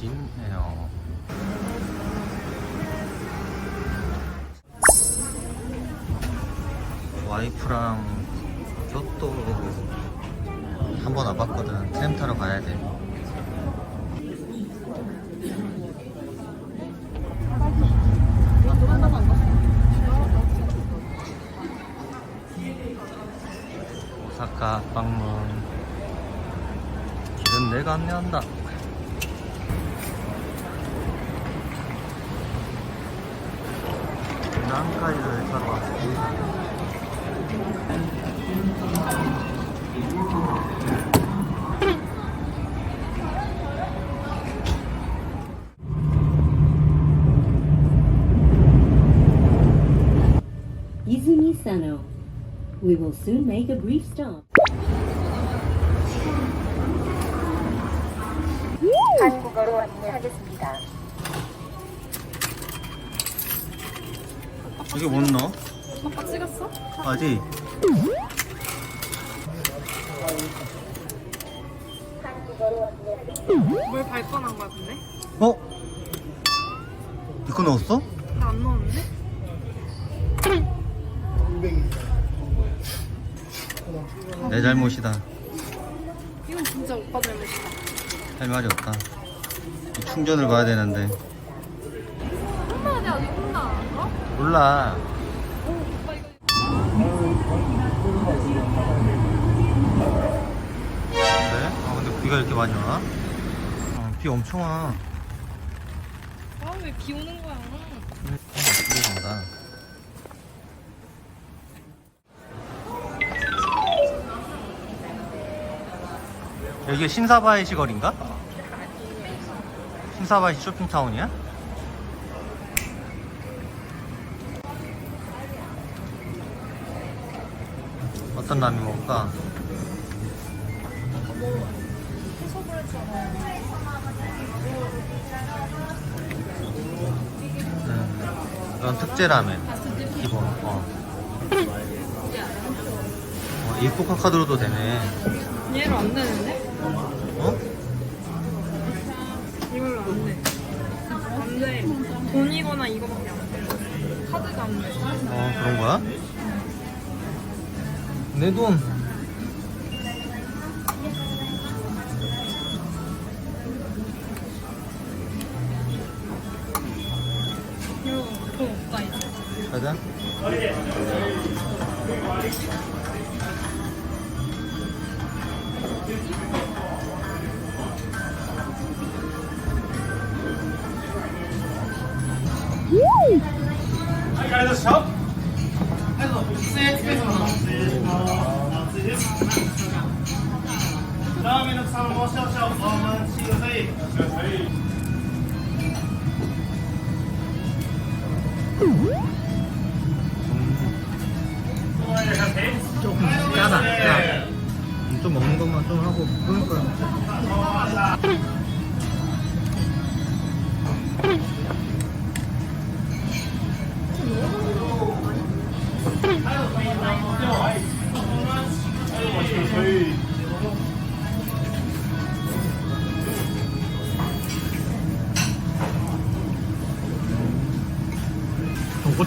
짐에요. 와이프랑 교토 한번 와봤거든. 트램 타러 가야 돼. 오사카 방문. 길은 내가 안내한다. 난카이를 타러 왔습니다. Izumi Sano. We will soon make a brief stop. 한국어로 안내하겠습니다. 이게 못 넣어? 아빠 찍었어? 아직. 뭘 발권한 거야 근데? 어? 이거 넣었어? 나 안 넣었는데? 내 잘못이다. 이건 진짜 오빠 잘못이다 할 말이 없다. 이 충전을 봐야 되는데. 혼나야 돼 아직 혼나 어? 몰라. 오빠 이거 근데? 아, 근데 비가 이렇게 많이 와? 어, 비 엄청 와. 아 왜 비 오는 거야 음, 비가 온다. 여기 신사바이시 거리인가? 신사바이시 쇼핑타운이야? 어떤 라면 먹을까? 음, 이건 특제 라면 기본 어. 어 입국화 카드로도 되네 얘로 안 되는데? 어? 이걸로 안 돼. 안 돼. 돈이거나 이거밖에 안 돼. 카드가 안 돼. 어 그런 거야? 내 돈.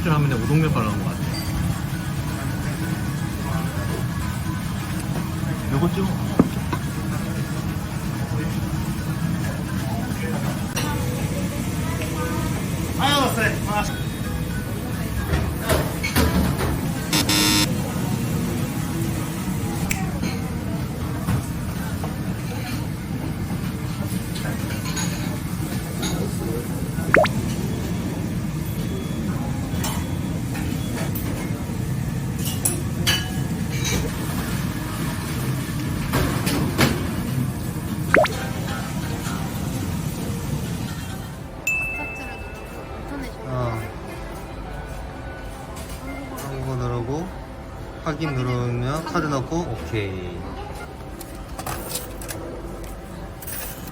돈코츠 하면 우동면 빨라는 것 확인 누르면 카드 넣고 오케이.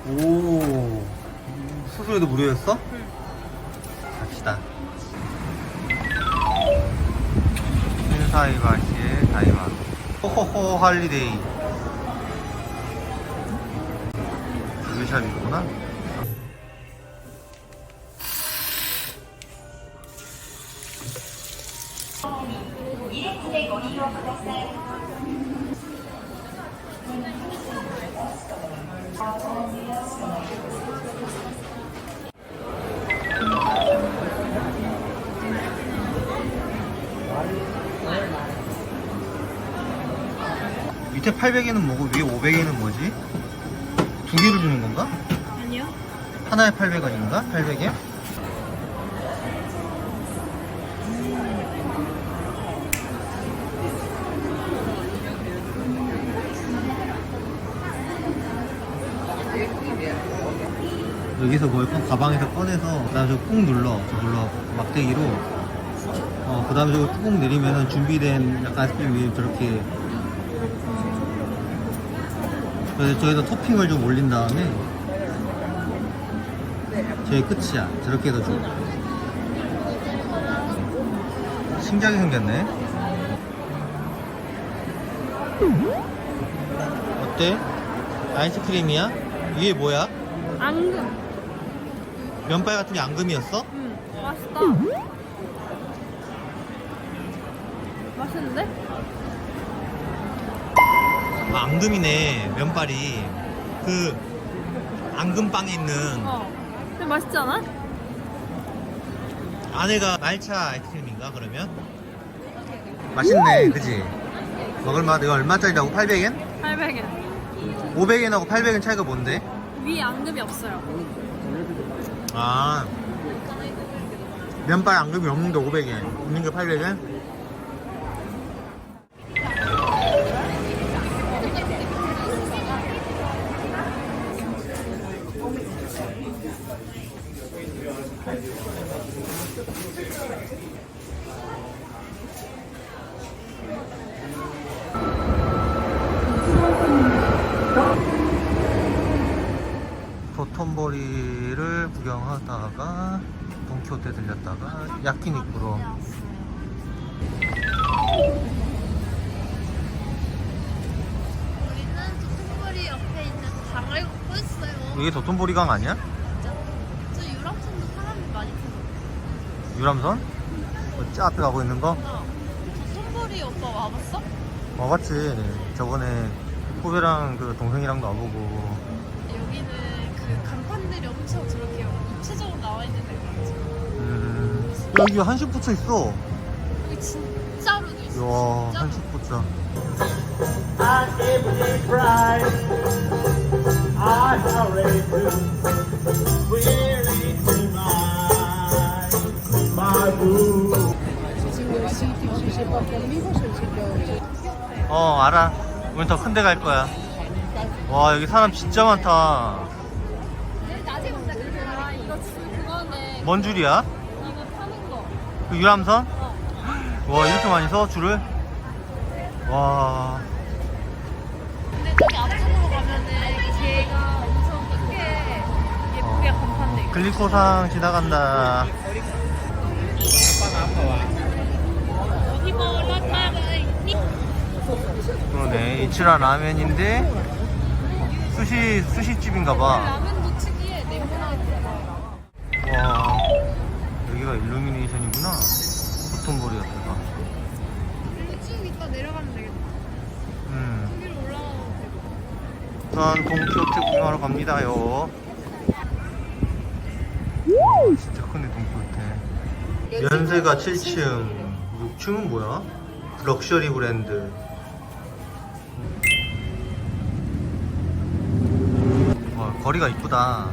오 수수료도 무료였어? 응. 갑시다. 신사이바시의 다이마 호호호 할리데이 여기 샵이구나 밑에 800에는 뭐고 위에 500에는 뭐지? 두 개를 주는 건가? 아니요. 하나에 800원인가? 800에? 여기서 뭘 꼭 가방에서 꺼내서 그다음에 저꾹 눌러 저걸로 막대기로 어 그 다음에 저거 꾹 내리면은 준비된 약간 아이스크림 위에 저렇게 그래서 저기다 토핑을 좀 올린 다음에 저게 끝이야 저렇게 해서 줘 신기하게 생겼네 어때? 아이스크림이야? 위에 뭐야? 앙금. 면발 같은 게 앙금이었어? 음, 맛있다. 맛있는데? 아, 앙금이네 면발이 그 앙금빵에 있는 어. 근데 맛있지 않아? 안에가 말차 아이스크림인가 그러면? 맛있네 그지? 먹을만하다 이거 얼마짜리라고? 800엔? 800엔. 500엔하고 800엔 차이가 뭔데? 위에 앙금이 없어요. 아 면발 앙금이 없는데 500엔 있는 게 800엔? 도톤보리를 구경하다가 돈키호테 들렸다가 야키니쿠로 우리는 도톤보리 옆에 있는 강을 걷고 있어요. 이게 도톤보리강 아니야? 저 유람선도 사람이 많이 타요. 유람선? 저 앞에 가고 있는 거? 도톤보리 오빠 와봤어? 와봤지 저번에 후배랑 그 동생이랑도 와보고 간판들이 엄청 저렇게 입체적으로 나와 있는 데가 많지. 음, 여기 한식 붙여 있어 여기 진짜로도 있어. 이야 진짜. 한식 붙여 I everyday cry. I already do. Weary to my, my boo. 어 알아 우린 더 큰 데 갈 거야 와 여기 사람 진짜 많다 뭔 줄이야? 이거 타는 거. 그 유람선? 와 이렇게 많이 서 줄을? 와 근데 저기 앞쪽으로 가면은 걔가 엄청 크게 예쁘게 어. 간판돼 있고. 글리코상 지나간다? 그러네 이치라 라면인데 수시 수시집인가봐 라면도 특이해. 네모나고. 와 여기가 일루미네이션이구나. 보통 거리였다가 쭉 이따 내려가면 되겠다. 음. 여기로 올라가면 되고. 우선 동키호테 구경하러 갑니다요. 와 진짜 크네 동키호테 연세가 7층. 6층은 뭐야? 럭셔리 브랜드. 와 거리가 이쁘다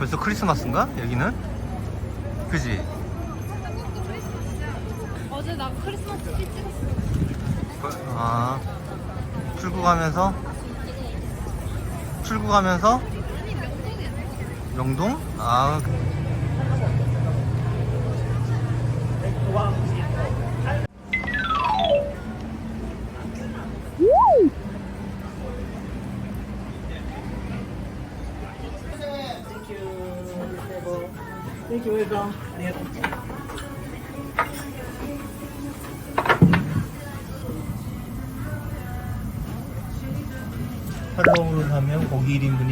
벌써 크리스마스인가? 여기는? 그지? 어제 나 크리스마스 티 찍었어. 아 출국하면서 출국하면서 아니 명동이야. 영동? 아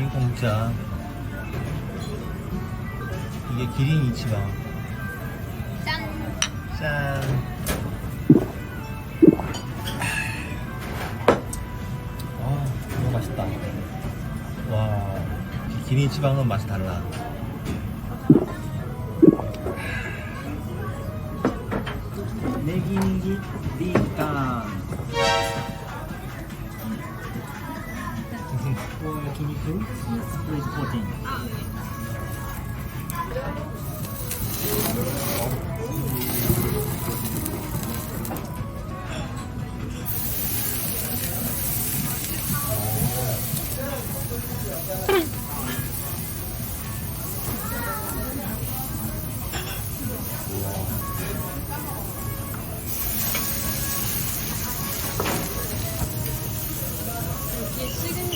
기 1인분이 공짜. 이게 기린 이치방. 짠! 짠! 아, 너무 맛있다. 와, 기린 이치방은 맛이 달라. Sweden.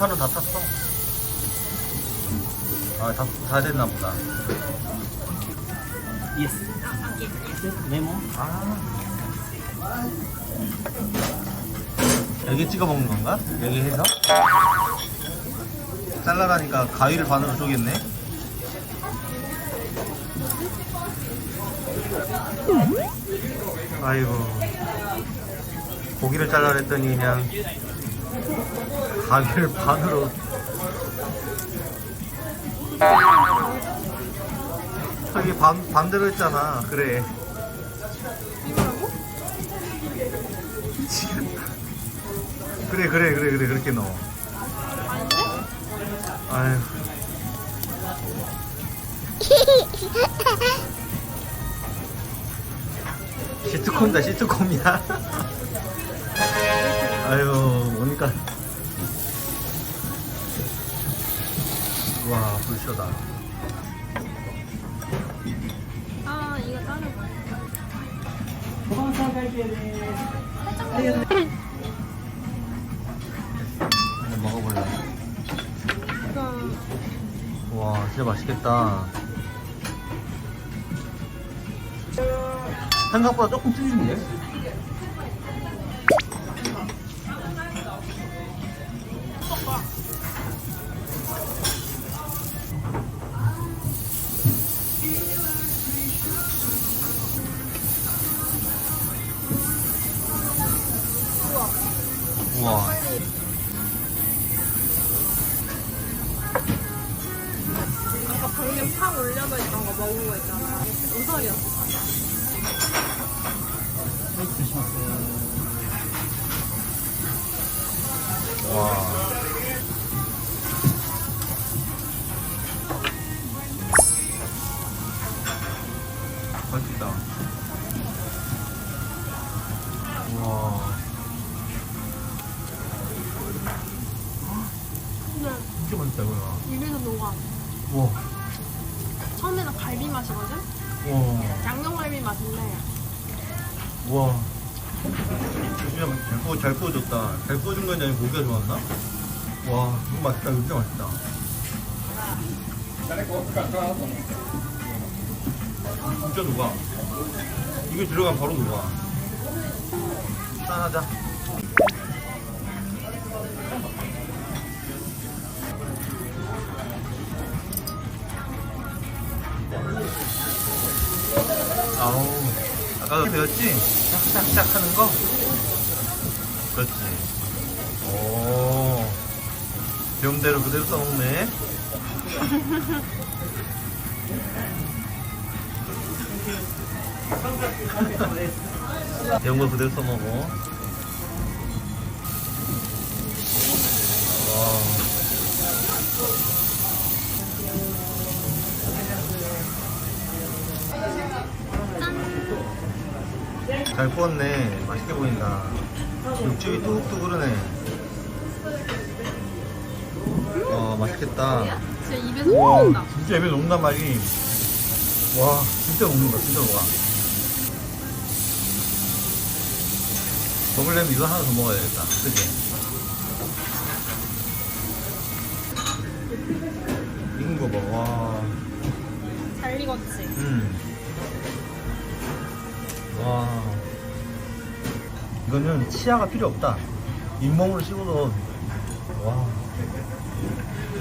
차는 다 탔어. 아, 다, 다 됐나 보다. Yes. Lemon. 아. 여기 찍어 먹는 건가? 여기 해서? 잘라라니까 가위를 반으로 쪼겠네. 아이고. 고기를 잘라랬더니 그냥 가위를 반으로. 저기 반, 반대로 했잖아. 그래. 미치겠다. 그래 그래 그래 그래 그렇게 넣어. 아유. 시트콤이다 시트콤이야. 아유 와 불쇼다. 아 이거 다른 거 한번 먹어볼래. 와 진짜 맛있겠다. 생각보다 조금 틀린데? 진짜 잘, 구워, 잘 구워준 건지 아니면 고기가 좋았나? 와, 이거 맛있다. 진짜 맛있다. 진짜 녹아. 이게 들어가면 바로 녹아. 짠하자. 아우, 아까도 배웠지? 샥샥샥 하는 거? 병대로 그대로 써먹네. 배운 거 그대로 써먹어. 잘 구웠네. 맛있게 보인다. 육즙이 뚝뚝 흐르네. 맛있겠다. 진짜 입에서 녹는다. 진짜 입에 녹는단 말이. 와, 진짜 녹는다. 진짜 녹아. 먹으려면 이거 하나 더 먹어야 겠다. 그치? 익은 거 봐. 와. 잘 익었지? 음. 와. 이거는 치아가 필요 없다. 잇몸으로 씹어도. 와.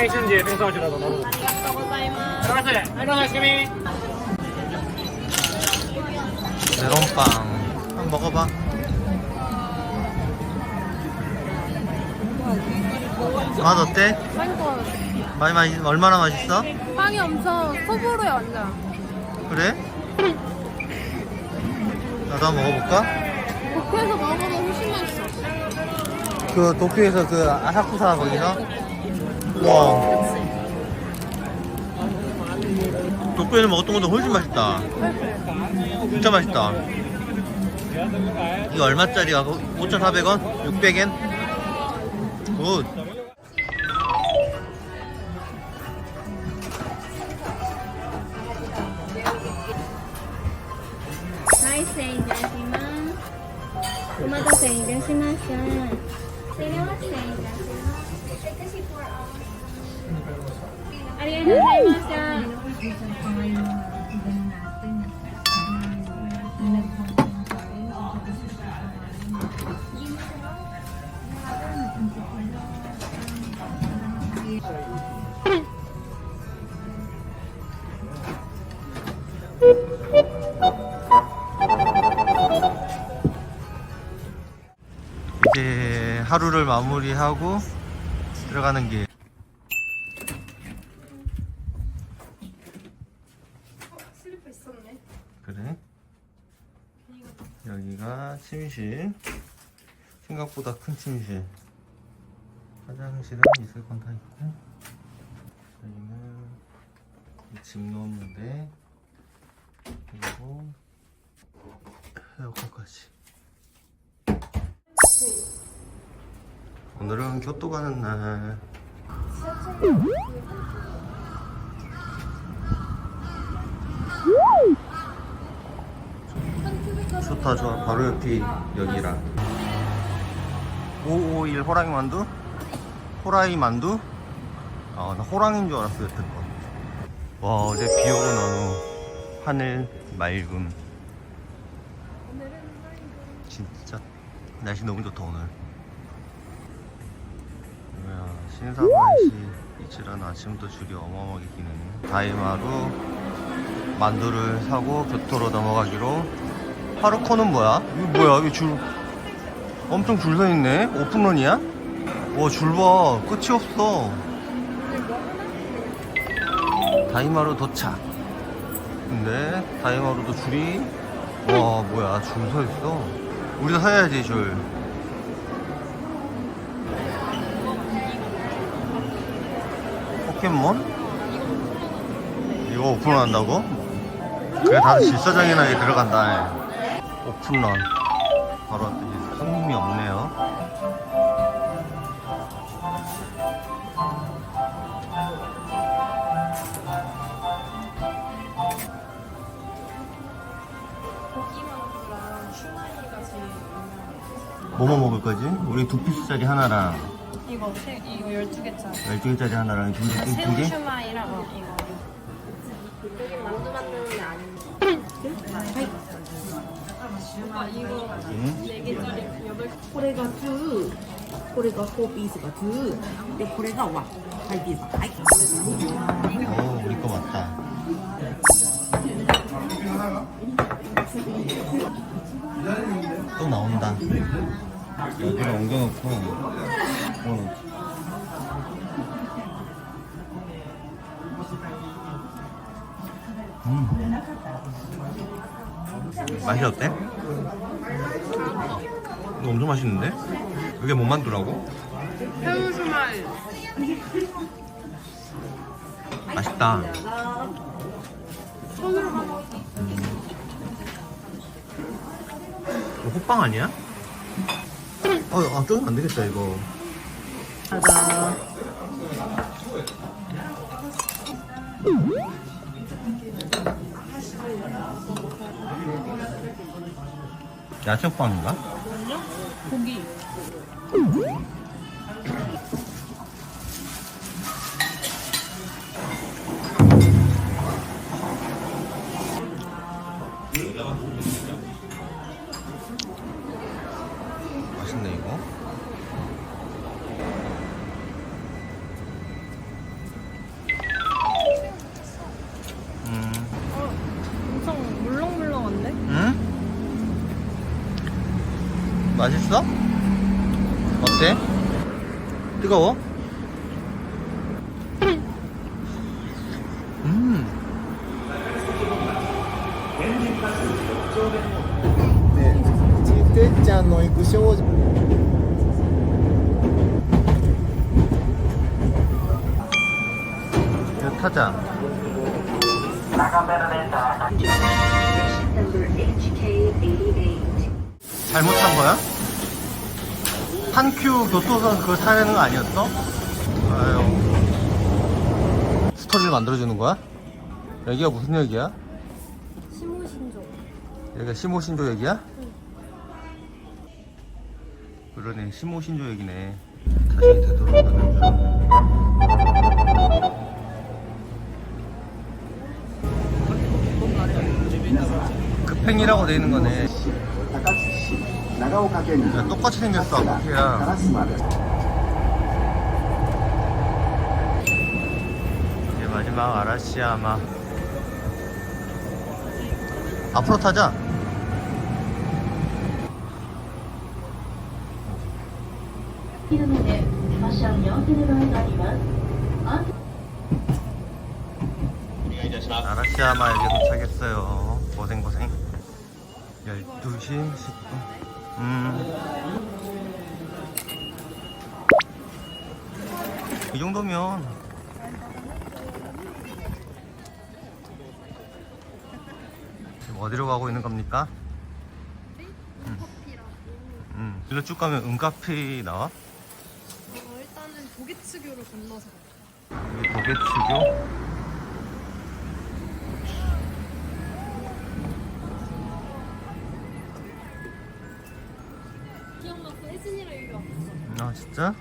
게 제일 유명하고 얘도 많이 먹어. 이건 말차 아니야, 말차? 말차 아이스크림. 메론빵. 한번 먹어 봐. 맛 어때? 많이 맛이 얼마나 맛있어? 빵이 엄청 소보로에 완전. 그래? 나도 한번 먹어볼까? 도쿄에서 먹어보면 훨씬 맛있어. 그 도쿄에서 그 아사쿠사 거기서? 와. 도쿄에서 먹었던 것도 훨씬 맛있다. 진짜 맛있다. 이거 얼마짜리야? 5,400원? 600엔? 굿. 하루를 마무리하고 들어가는 길. 슬리퍼 있었네. 그래? 여기가 침실. 생각보다 큰 침실. 화장실은 있을 건 다 있고. 여기는 이짐 놓는데. 그리고 에어컨까지. 오늘은 교토 가는 날. 좋다 좋아 바로 옆이 여기랑 551 호랑이 만두? 호랑이 만두? 아 나 호랑이인 줄 알았어 여태껏 와 어제 비 오고 난 후 하늘 맑음 진짜 날씨 너무 좋다 오늘 뭐야 신사바이시 이치라는 아침부터 줄이 어마어마하게 기네 다이마루 만두를 사고 교토로 넘어가기로 하루코는 뭐야? 이거 뭐야? 이거 줄 엄청 줄 서 있네. 오픈런이야? 와, 줄 봐. 끝이 없어. 다이마루 도착. 근데 다이마루도 줄이 와, 뭐야? 줄 서 있어. 우리도 사야지, 줄. 포켓몬? 이거 오픈한다고? 그래 다들 질서정연하게 들어간다 오픈런 바로 손님이 없네요. 뭐뭐 먹을 거지? 우리 두 피스짜리 하나랑 이거 새, 이거 12개짜리 12개짜리 하나랑 두, 두, 두 새우 개? 슈마이랑 어, 이거 여기 만두 만드는 데 아닌데. 오빠 이거 응? 4개짜리 8개 これが2これが4ピースが2でこれが1はいピザはい 오 우리 거 맞다 또 나온다 여기를 옮겨놓고 어. 음. 맛이 어때? 이거 엄청 맛있는데? 이게 못 만두라고? 새우스마일 맛있다 손으로 먹어 이거 호빵 아니야? 어, 아, 쪼면 안 되겠다, 이거. 야채 호빵인가? 고기 맛있네, 맛있어? 어때? 뜨거워? 그거 사야 되는 거 아니었어? 아유. 스토리를 만들어주는 거야? 여기가 무슨 얘기야? 시모신조. 여기가 시모신조 여기야? 응. 그러네, 시모신조 얘기네 다시 되돌아가면. 급행이라고 돼 있는 거네. 똑같이 생겼어, 부페야. 마지막 아라시야마. 앞으로 타자. 아라시야마 여기 도착했어요. 고생고생. 12시 10분. 음. 이 정도면 지금 어디로 가고 있는 겁니까? 음, 일로 쭉 가면 은카페 나와? 어, 일단은 도계츠교를 건너서 여기 도계치교? 기억났어 혜진이랑 여기 왔어 아 진짜?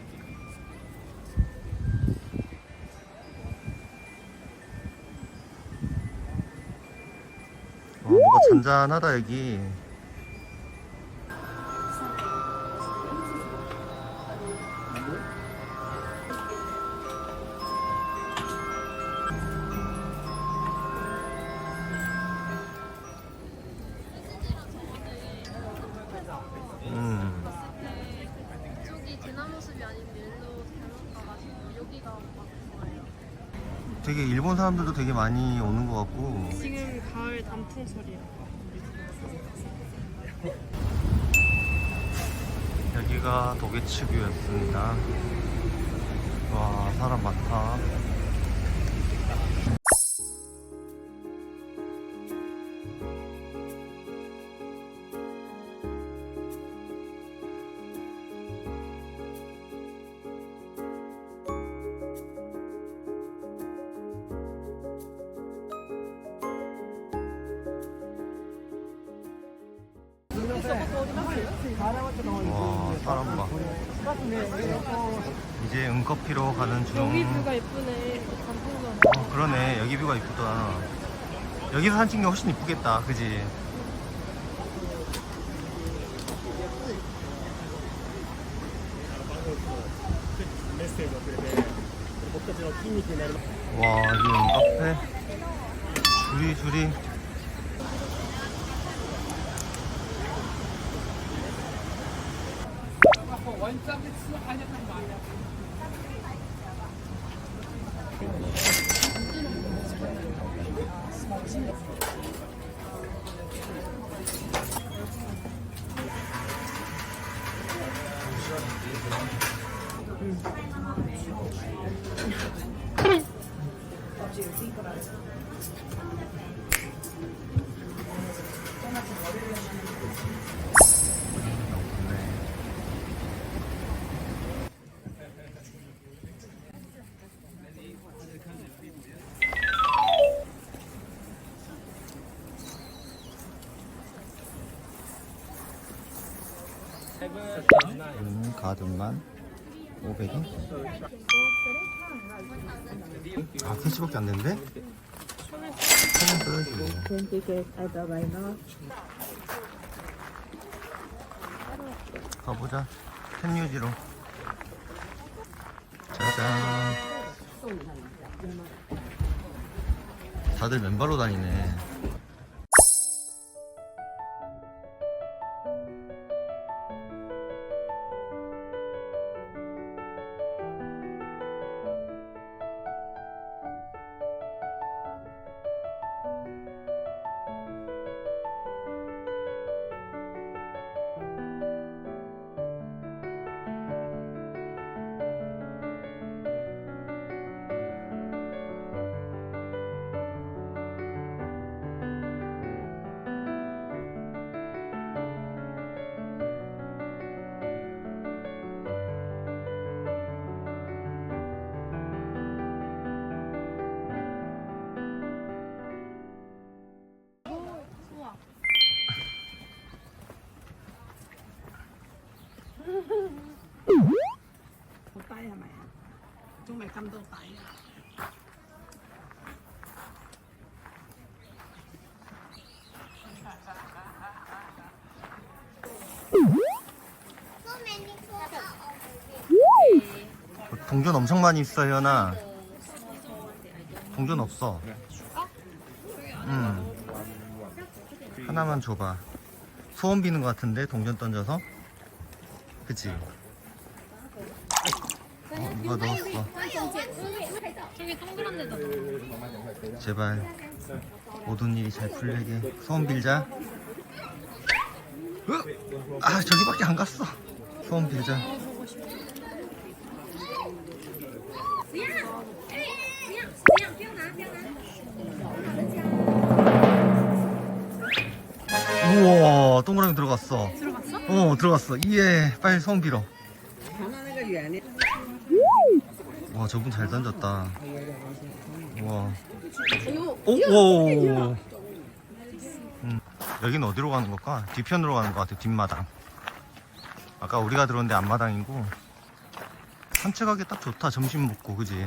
잔잔하다 여기. 음. 되게 일본 사람들도 되게 많이 오는 것 같고. 지금 가을 단풍철이야 여기가 도계치뷰였습니다. 와 사람 많다. 여기서 산책이 훨씬 이쁘겠다. 그지? 와 지금 카페? 줄이 줄이. 음, 가든만. 500원? 아, 3시밖에 안 되는데? 천원 써야지 가보자. 캔유지로. 짜잔. 다들 맨발로 다니네 동전 엄청 많이 있어 현아. 동전 없어. 응 하나만 줘봐. 소원 비는 것 같은데 동전 던져서? 그치 어, 누가 넣었어? 저기 동그란 데다. 제발. 모든 일이 잘 풀리게 소원 빌자. 으! 아 저기밖에 안 갔어. 소원 빌자. 우와 동그라미 들어갔어. 들어갔어? 어 들어갔어. 이에 빨리 소원 빌어 와 저분 잘 던졌다. 우와. 오, 오. 음, 여기는 어디로 가는 걸까? 뒤편으로 가는 것 같아 뒷마당. 아까 우리가 들어온데 앞마당이고 산책하기 딱 좋다 점심 먹고 그지